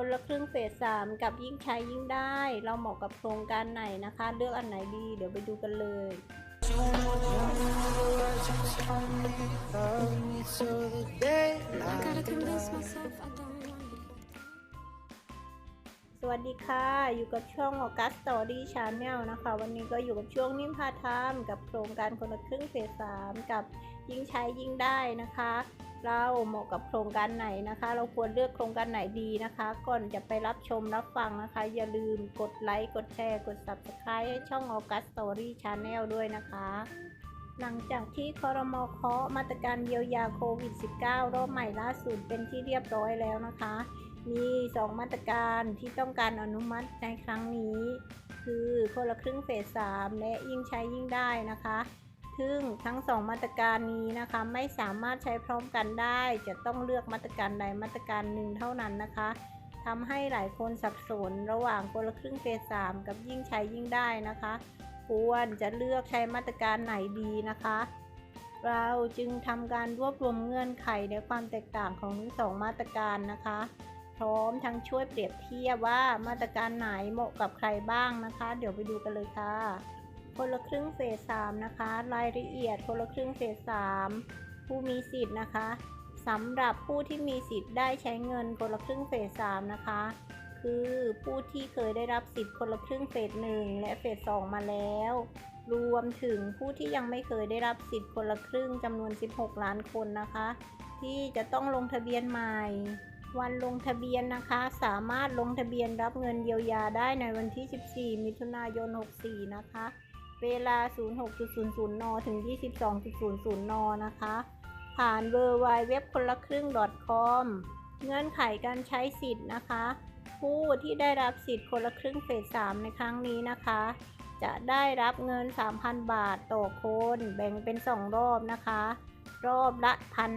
คนละครึ่งเฟสสามกับยิ่งใช้ยิ่งได้ เราเหมาะกับโครงการไหนนะคะ เลือกอันไหนดี เดี๋ยวไปดูกันเลยสวัสดีค่ะ อยู่กับช่อง August Story Channel นะคะ วันนี้ก็อยู่กับช่วงนิ่มพาทามกับโครงการคนละครึ่งเฟสสามกับยิ่งใช้ยิ่งได้นะคะ เราเหมาะกับโครงการไหนนะคะ เราควรเลือกโครงการไหนดีนะคะ ก่อนจะไปรับชมรับฟังนะคะ อย่าลืมกดไลค์กดแชร์ กด Subscribe ให้ช่อง August Story Channel ด้วยนะคะ หลังจากที่คอรมอเคาะมาตรการเยียวยาโควิด -19 รอบใหม่ล่าสุดเป็นที่เรียบร้อยแล้วนะคะ มี 2 มาตรการที่ต้องการอนุมัติในครั้งนี้ คือคนละครึ่งเฟส 3 และยิ่งใช้ยิ่งได้นะคะ ซึ่งทั้ง2มาตรการนี้นะคะไม่สามารถใช้พร้อมกันได้ จะต้องเลือกมาตรการใดมาตรการหนึ่งเท่านั้นนะคะทำให้หลายคนสับสนระหว่างคนละครึ่งเฟส3กับยิ่งใช้ยิ่งได้นะคะ ควรจะเลือกใช้มาตรการไหนดีนะคะ เราจึงทำการรวบรวมเงื่อนไขในความแตกต่างของทั้งสองมาตรการนะคะ พร้อมทั้งช่วยเปรียบเทียบว่ามาตรการไหนเหมาะกับใครบ้างนะคะ เดี๋ยวไปดูกันเลยค่ะ คนละครึ่งเฟส3นะคะ รายละเอียดคนละครึ่งเฟส3ผู้มีสิทธิ์นะคะสำหรับผู้ที่มีสิทธิ์ได้ใช้เงินคนละครึ่งเฟส3นะคะ คือผู้ที่เคยได้รับสิทธิ์คนละครึ่งเฟส1และเฟส2มาแล้ว รวมถึงผู้ที่ยังไม่เคยได้รับสิทธิ์คนละครึ่งจำนวน 16 ล้านคนนะคะ ที่จะต้องลงทะเบียนใหม่ วันลงทะเบียนนะคะ สามารถลงทะเบียนรับเงินเยียวยาได้ในวันที่ 14 มิถุนายน 64 นะคะ เวลา 06.00 น ถึง 22.00 น นะคะ ผ่าน w w w คนละครึ่ง .com เงื่อนไขการใช้สิทธิ์นะคะ ผู้ที่ได้รับสิทธิ์คนละครึ่งเฟส 3 ในครั้งนี้นะคะ จะได้รับเงิน 3,000 บาทต่อคน แบ่งเป็น 2 รอบนะคะ รอบละ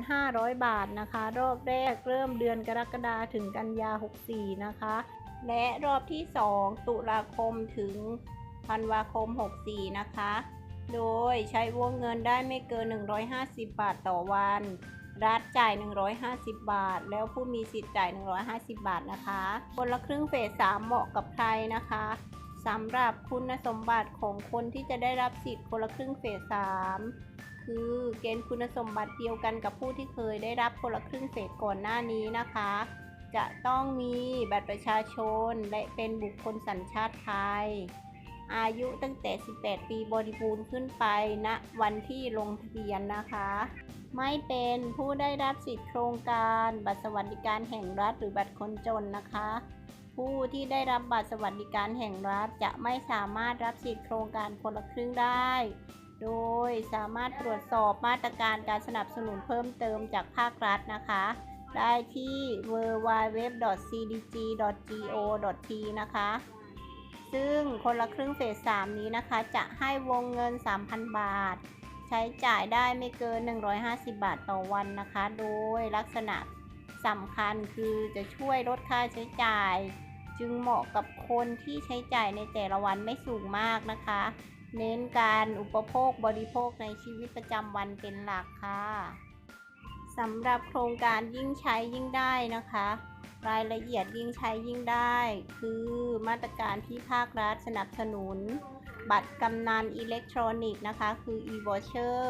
1,500 บาทนะคะ รอบแรกเริ่มเดือนกรกฎาคมถึงกันยา 64 นะคะ และรอบที่ 2 ตุลาคมถึง ธันวาคม 64 นะคะ โดยใช้วงเงินได้ไม่เกิน 150 บาทต่อวัน รัฐจ่าย 150 บาท แล้วผู้มีสิทธิ์จ่าย 150 บาทนะคะ คนละครึ่งเฟส 3 เหมาะกับใครนะคะสำหรับคุณสมบัติของคนที่จะได้รับสิทธิ์คนละครึ่งเฟส 3 คือเกณฑ์คุณสมบัติเดียวกันกับผู้ที่เคยได้รับคนละครึ่งเฟสก่อนหน้านี้นะคะ จะต้องมีบัตรประชาชนและเป็นบุคคลสัญชาติไทย อายุตั้งแต่ 18 ปีบริบูรณ์ขึ้นไปณนะวันที่ลงทะเบียนนะคะ ไม่เป็นผู้ได้รับสิทธิโครงการ บัตรสวัสดิการแห่งรัฐหรือบัตรคนจนนะคะ ผู้ที่ได้รับบัตรสวัสดิการแห่งรัฐจะไม่สามารถรับสิทธิโครงการคนละครึ่งได้ โดยสามารถตรวจสอบมาตรการการสนับสนุนเพิ่มเติมจากภาครัฐนะคะ ได้ที่ www.cdg.go.th นะคะ ซึ่งคนละครึ่งเฟส 3 นี้นะคะ จะให้วงเงิน 3,000 บาท ใช้จ่ายได้ไม่เกิน 150 บาทต่อวันนะคะ โดยลักษณะสำคัญคือจะช่วยลดค่าใช้จ่าย จึงเหมาะกับคนที่ใช้จ่ายในแต่ละวันไม่สูงมากนะคะ เน้นการอุปโภคบริโภคในชีวิตประจำวันเป็นหลักค่ะสำหรับโครงการยิ่งใช้ยิ่งได้นะคะ รายละเอียดยิ่งใช้ยิ่งได้ คือมาตรการที่ภาครัฐสนับสนุน บัตรกำนันอิเล็กทรอนิกส์นะคะ คือ e-voucher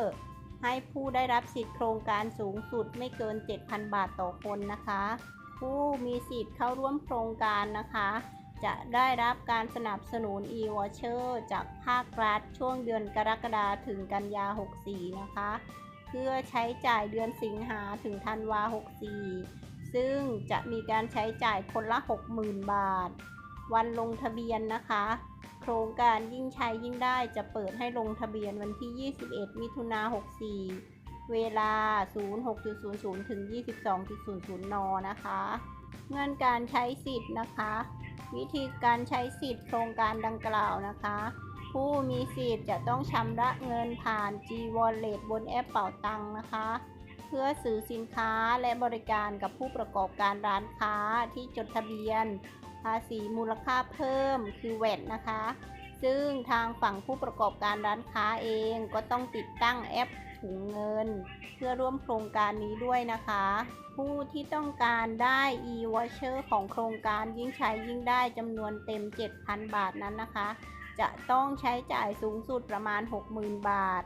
ให้ผู้ได้รับสิทธิ์โครงการสูงสุดไม่เกิน 7,000 บาทต่อคนนะคะ ผู้มีสิทธิ์เข้าร่วมโครงการนะคะ จะได้รับการสนับสนุน e-voucher จากภาครัฐช่วงเดือนกรกฎาคมถึงกันยา 64 นะคะ เพื่อใช้จ่ายเดือนสิงหาถึงธันวา 64 ซึ่งจะมีการใช้จ่ายคนละ 60,000 บาท วันลงทะเบียนนะคะ โครงการยิ่งใช้ยิ่งได้จะเปิดให้ลงทะเบียนวันที่ 21 มิถุนา64 เวลา 06.00 ถึง 22.00 น นะคะ เงื่อนการใช้สิทธิ์นะคะ วิธีการใช้สิทธิ์โครงการดังกล่าวนะคะ ผู้มีสิทธิ์จะต้องชำระเงินผ่าน G Wallet บนแอปเป่าตังนะคะ เพื่อซื้อสินค้าและบริการกับผู้ประกอบการร้านค้าที่จดทะเบียน ภาษีมูลค่าเพิ่มคือแวดนะคะ ซึ่งทางฝั่งผู้ประกอบการร้านค้าเองก็ต้องติดตั้งแอปถุงเงิน เพื่อร่วมโครงการนี้ด้วยนะคะ ผู้ที่ต้องการได้ e-voucher ของโครงการยิ่งใช้ยิ่งได้จำนวนเต็ม 7,000 บาทนั้นนะคะ จะต้องใช้จ่ายสูงสุดประมาณ 60,000 บาท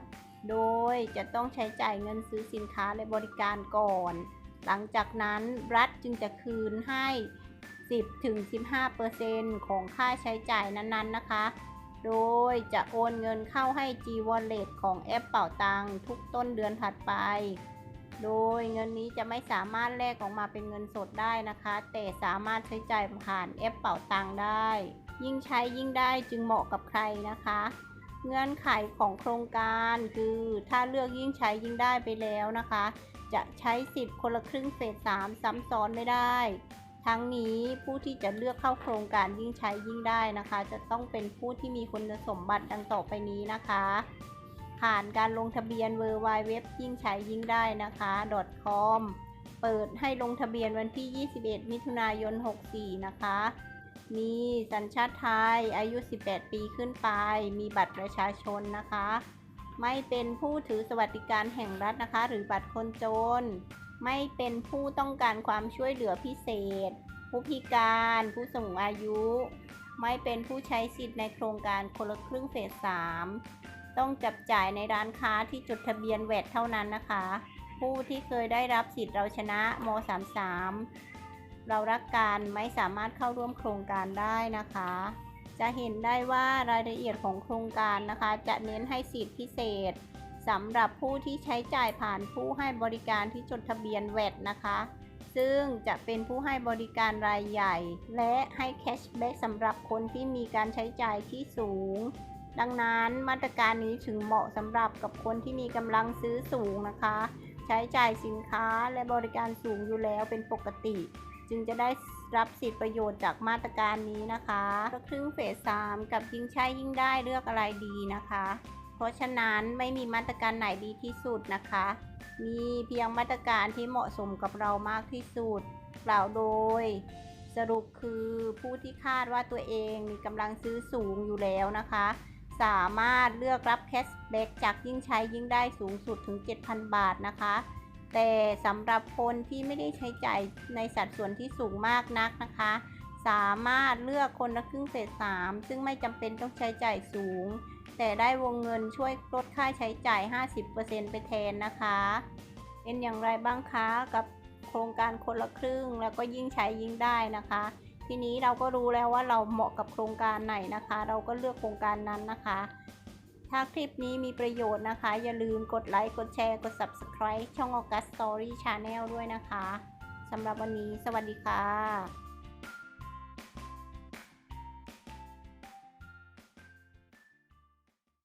โดยจะต้องใช้จ่ายเงินซื้อสินค้าและบริการก่อน หลังจากนั้นรัฐจึงจะคืนให้ 10-15%ของค่าใช้จ่ายนั้นๆนะคะ โดยจะโอนเงินเข้าให้ G Wallet ของแอปเป่าตังทุกต้นเดือนถัดไป โดยเงินนี้จะไม่สามารถแลกออกมาเป็นเงินสดได้นะคะ แต่สามารถใช้จ่ายผ่านแอปเป่าตังได้ ยิ่งใช้ยิ่งได้จึงเหมาะกับใครนะคะ เงื่อนไขของโครงการคือถ้าเลือกยิ่งใช้ยิ่งได้ไปแล้วนะคะ จะใช้สิทธิ์คนละครึ่งเฟส3ซ้ำซ้อนไม่ได้ ทั้งนี้ผู้ที่จะเลือกเข้าโครงการยิ่งใช้ยิ่งได้นะคะ จะต้องเป็นผู้ที่มีคุณสมบัติดังต่อไปนี้นะคะ ผ่านการลงทะเบียน w w w ยิ่งใช้ยิ่งได้นะคะ .com เปิดให้ลงทะเบียนวันที่ 21 มิถุนายน 64 นะคะ มีสัญชาติไทย อายุ 18 ปีขึ้นไป มีบัตรประชาชนนะคะ ไม่เป็นผู้ถือสวัสดิการแห่งรัฐนะคะ หรือบัตรคนจน ไม่เป็นผู้ต้องการความช่วยเหลือพิเศษ ผู้พิการ ผู้สูงอายุ ไม่เป็นผู้ใช้สิทธิ์ในโครงการคนละครึ่งเฟส 3 ต้องจับจ่ายในร้านค้าที่จดทะเบียนแวดเท่านั้นนะคะ ผู้ที่เคยได้รับสิทธิ์เราชนะม 33 เรารักการไม่สามารถเข้าร่วมโครงการได้นะคะ จะเห็นได้ว่ารายละเอียดของโครงการนะคะ จะเน้นให้สิทธิพิเศษสำหรับผู้ที่ใช้จ่ายผ่านผู้ให้บริการที่จดทะเบียนแวดนะคะ ซึ่งจะเป็นผู้ให้บริการรายใหญ่ และให้แคชแบ็กสำหรับคนที่มีการใช้จ่ายที่สูง ดังนั้นมาตรการนี้ถึงเหมาะสำหรับกับคนที่มีกำลังซื้อสูงนะคะ ใช้จ่ายสินค้าและบริการสูงอยู่แล้วเป็นปกติ จึงจะได้รับสิทธิประโยชน์จากมาตรการนี้นะคะก็ครึ่งเฟส3กับยิ่งใช้ยิ่งได้เลือกอะไรดีนะคะ เพราะฉะนั้นไม่มีมาตรการไหนดีที่สุดนะคะ มีเพียงมาตรการที่เหมาะสมกับเรามากที่สุดกล่าวโดย สรุปคือผู้ที่คาดว่าตัวเองมีกำลังซื้อสูงอยู่แล้วนะคะ สามารถเลือกรับแคชแบ็กจากยิ่งใช้ยิ่งได้สูงสุดถึง 7,000 บาทนะคะ แต่สำหรับคนที่ไม่ได้ใช้จ่ายในสัดส่วนที่สูงมากนักนะคะ สามารถเลือกคนละครึ่งเฟส3ซึ่งไม่จำเป็นต้องใช้จ่ายสูง แต่ได้วงเงินช่วยลดค่าใช้จ่าย 50%ไปแทนนะคะ เป็นอย่างไรบ้างคะกับโครงการคนละครึ่งแล้วก็ยิ่งใช้ยิ่งได้นะคะ ทีนี้เราก็รู้แล้วว่าเราเหมาะกับโครงการไหนนะคะ เราก็เลือกโครงการนั้นนะคะ ถ้าคลิปนี้มีประโยชน์นะคะ อย่าลืมกดไลค์ กดแชร์ กด Subscribe ช่อง August Story Channel ด้วยนะคะสำหรับวันนี้ สวัสดีค่ะ